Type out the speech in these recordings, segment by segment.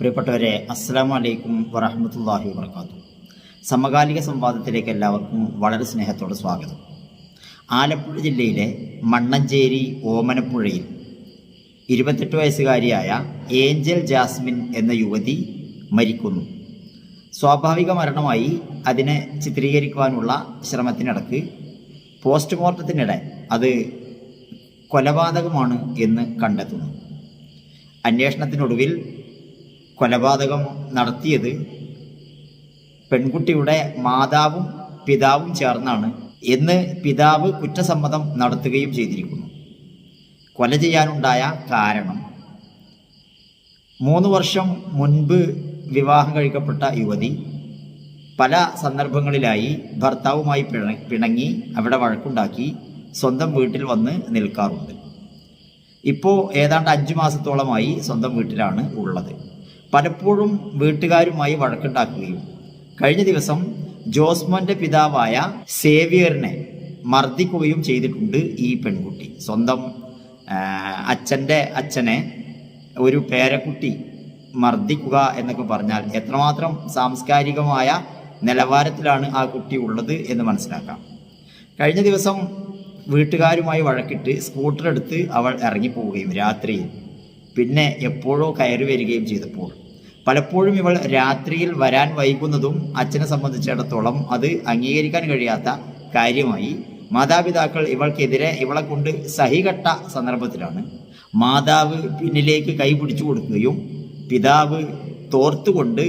പ്രിയപ്പെട്ടവരെ അസ്സാം വലൈക്കും വറഹമത്തല്ലാഹി വാത്തു സമകാലിക സംവാദത്തിലേക്ക് എല്ലാവർക്കും വളരെ സ്നേഹത്തോടെ സ്വാഗതം. ആലപ്പുഴ ജില്ലയിലെ മണ്ണഞ്ചേരി ഓമനപ്പുഴയിൽ ഇരുപത്തെട്ട് വയസ്സുകാരിയായ ഏഞ്ചൽ ജാസ്മിൻ എന്ന യുവതി മരിക്കുന്നു. സ്വാഭാവിക മരണമായി അതിനെ ചിത്രീകരിക്കുവാനുള്ള ശ്രമത്തിനിടക്ക് പോസ്റ്റ്മോർട്ടത്തിനിടെ അത് കൊലപാതകമാണ് എന്ന് കണ്ടെത്തുന്നു. അന്വേഷണത്തിനൊടുവിൽ കൊലപാതകം നടത്തിയത് പെൺകുട്ടിയുടെ മാതാവും പിതാവും ചേർന്നാണ് എന്ന് പിതാവ് കുറ്റസമ്മതം നടത്തുകയും ചെയ്തിരിക്കുന്നു. കൊല ചെയ്യാനുണ്ടായ കാരണം. മൂന്ന് വർഷം മുൻപ് വിവാഹം കഴിക്കപ്പെട്ട യുവതി പല സന്ദർഭങ്ങളിലായി ഭർത്താവുമായി പിണങ്ങി അവിടെ വഴക്കുണ്ടാക്കി സ്വന്തം വീട്ടിൽ വന്ന് നിൽക്കാറുണ്ട്. ഇപ്പോൾ ഏതാണ്ട് അഞ്ച് മാസത്തോളമായി സ്വന്തം വീട്ടിലാണ് ഉള്ളത്. പലപ്പോഴും വീട്ടുകാരുമായി വഴക്കുണ്ടാക്കുകയും കഴിഞ്ഞ ദിവസം ജോസ്മോന്റെ പിതാവായ സേവിയറിനെ മർദ്ദിക്കുകയും ചെയ്തിട്ടുണ്ട് ഈ പെൺകുട്ടി. സ്വന്തം അച്ഛന്റെ അച്ഛനെ ഒരു പേരക്കുട്ടി മർദ്ദിക്കുക എന്നൊക്കെ പറഞ്ഞാൽ എത്രമാത്രം സാംസ്കാരികമായ നിലവാരത്തിലാണ് ആ കുട്ടി ഉള്ളത് എന്ന് മനസ്സിലാക്കാം. കഴിഞ്ഞ ദിവസം വീട്ടുകാരുമായി വഴക്കിട്ട് സ്കൂട്ടർ എടുത്ത് അവൾ ഇറങ്ങിപ്പോവുകയും രാത്രിയിൽ പിന്നെ എപ്പോഴോ കയറി വരികയും ചെയ്തപ്പോൾ പലപ്പോഴും ഇവൾ രാത്രിയിൽ വരാൻ വൈകുന്നതും അച്ഛനെ സംബന്ധിച്ചിടത്തോളം അത് അംഗീകരിക്കാൻ കഴിയാത്ത കാര്യമായി. മാതാപിതാക്കൾ ഇവൾക്കെതിരെ ഇവളെ കൊണ്ട് സഹികെട്ട സന്ദർഭത്തിലാണ്. മാതാവ് പിന്നിലേക്ക് കൈ പിടിച്ചു കൊടുക്കുകയും പിതാവ് തോർത്തുകൊണ്ട്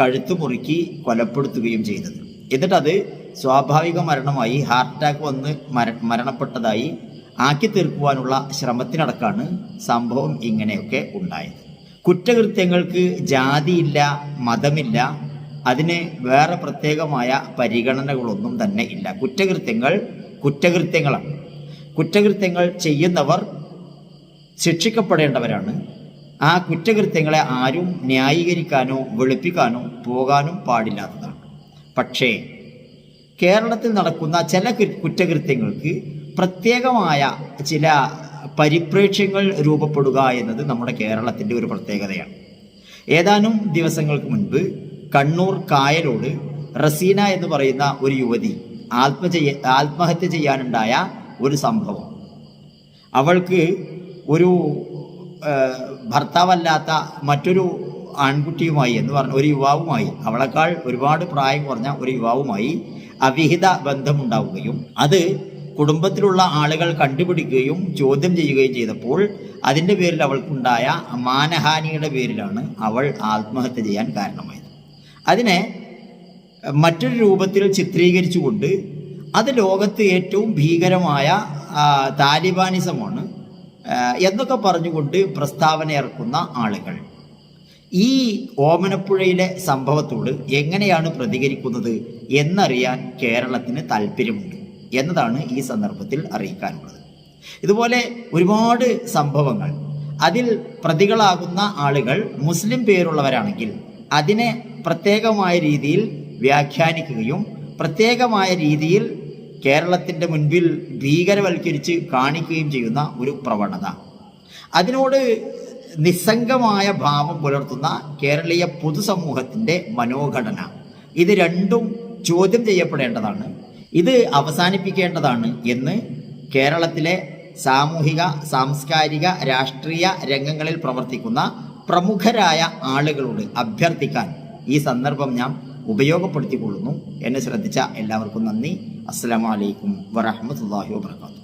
കഴുത്തു മുറുക്കി കൊലപ്പെടുത്തുകയും ചെയ്തത്. എന്നിട്ടത് സ്വാഭാവിക മരണമായി ഹാർട്ട് അറ്റാക്ക് വന്ന് മര മരണപ്പെട്ടതായി ആക്കി തീർക്കുവാനുള്ള ശ്രമത്തിനടക്കാണ് സംഭവം ഇങ്ങനെയൊക്കെ ഉണ്ടായത്. കുറ്റകൃത്യങ്ങൾക്ക് ജാതിയില്ല മതമില്ല അതിന് വേറെ പ്രത്യേകമായ പരിഗണനകളൊന്നും തന്നെ ഇല്ല. കുറ്റകൃത്യങ്ങൾ കുറ്റകൃത്യങ്ങളാണ്. കുറ്റകൃത്യങ്ങൾ ചെയ്യുന്നവർ ശിക്ഷിക്കപ്പെടേണ്ടവരാണ്. ആ കുറ്റകൃത്യങ്ങളെ ആരും ന്യായീകരിക്കാനോ വെളുപ്പിക്കാനോ പോകാനും പാടില്ലാത്തതാണ്. പക്ഷേ കേരളത്തിൽ നടക്കുന്ന ചില കുറ്റകൃത്യങ്ങൾക്ക് പ്രത്യേകമായ ചില പരിപ്രേക്ഷ്യങ്ങൾ രൂപപ്പെടുക എന്നത് നമ്മുടെ കേരളത്തിന്റെ ഒരു പ്രത്യേകതയാണ്. ഏതാനും ദിവസങ്ങൾക്ക് മുൻപ് കണ്ണൂർ കായലോട് റസീന എന്ന് പറയുന്ന ഒരു യുവതി ആത്മ ചെയ്യ ആത്മഹത്യ ചെയ്യാനുണ്ടായ ഒരു സംഭവം. അവൾക്ക് ഒരു ഭർത്താവല്ലാത്ത മറ്റൊരു ആൺകുട്ടിയുമായി എന്ന് പറഞ്ഞ ഒരു യുവാവുമായി അവളെക്കാൾ ഒരുപാട് പ്രായം കുറഞ്ഞ ഒരു യുവാവുമായി അവിഹിത ബന്ധമുണ്ടാവുകയും അത് കുടുംബത്തിലുള്ള ആളുകൾ കണ്ടുപിടിക്കുകയും ചോദ്യം ചെയ്യുകയും ചെയ്തപ്പോൾ അതിന്റെ പേരിൽ അവൾക്കുണ്ടായ മാനഹാനിയുടെ പേരിലാണ് അവൾ ആത്മഹത്യ ചെയ്യാൻ കാരണമായത്. അതിനെ മറ്റൊരു രൂപത്തിൽ ചിത്രീകരിച്ചുകൊണ്ട് അത് ലോകത്ത് ഏറ്റവും ഭീകരമായ താലിബാനിസമാണ് എന്നൊക്കെ പറഞ്ഞുകൊണ്ട് പ്രസ്താവന ഇറക്കുന്ന ആളുകൾ. ഈ ഓമനപ്പുഴയിലെ സംഭവത്തോട് എങ്ങനെയാണ് പ്രതികരിക്കുന്നത് എന്നറിയാൻ കേരളത്തിന് താല്പര്യമുണ്ട്. എന്നതാണ് ഈ സന്ദർഭത്തിൽ അറിയിക്കാനുള്ളത്. ഇതുപോലെ ഒരുപാട് സംഭവങ്ങൾ. അതിൽ പ്രതികളാകുന്ന ആളുകൾ മുസ്ലിം പേരുള്ളവരാണെങ്കിൽ അതിനെ പ്രത്യേകമായ രീതിയിൽ വ്യാഖ്യാനിക്കുകയും പ്രത്യേകമായ രീതിയിൽ കേരളത്തിന്റെ മുൻപിൽ ഭീകരവൽക്കരിച്ച് കാണിക്കുകയും ചെയ്യുന്ന ഒരു പ്രവണത. അതിനോട് നിസ്സംഗമായ ഭാവം പുലർത്തുന്ന കേരളീയ പൊതുസമൂഹത്തിന്റെ മനോഘടന. ഇത് രണ്ടും ചോദ്യം ചെയ്യപ്പെടേണ്ടതാണ്. ഇത് അവസാനിപ്പിക്കേണ്ടതാണ് എന്ന് കേരളത്തിലെ സാമൂഹിക സാംസ്കാരിക രാഷ്ട്രീയ രംഗങ്ങളിൽ പ്രവർത്തിക്കുന്ന പ്രമുഖരായ ആളുകളോട് അഭ്യർത്ഥിക്കാൻ ഈ സന്ദർഭം ഞാൻ ഉപയോഗപ്പെടുത്തിക്കൊള്ളുന്നു. എന്നെ ശ്രദ്ധിച്ച എല്ലാവർക്കും നന്ദി. അസ്സാം വലൈക്കും വറഹമത്തല്ലാഹി വാത്തു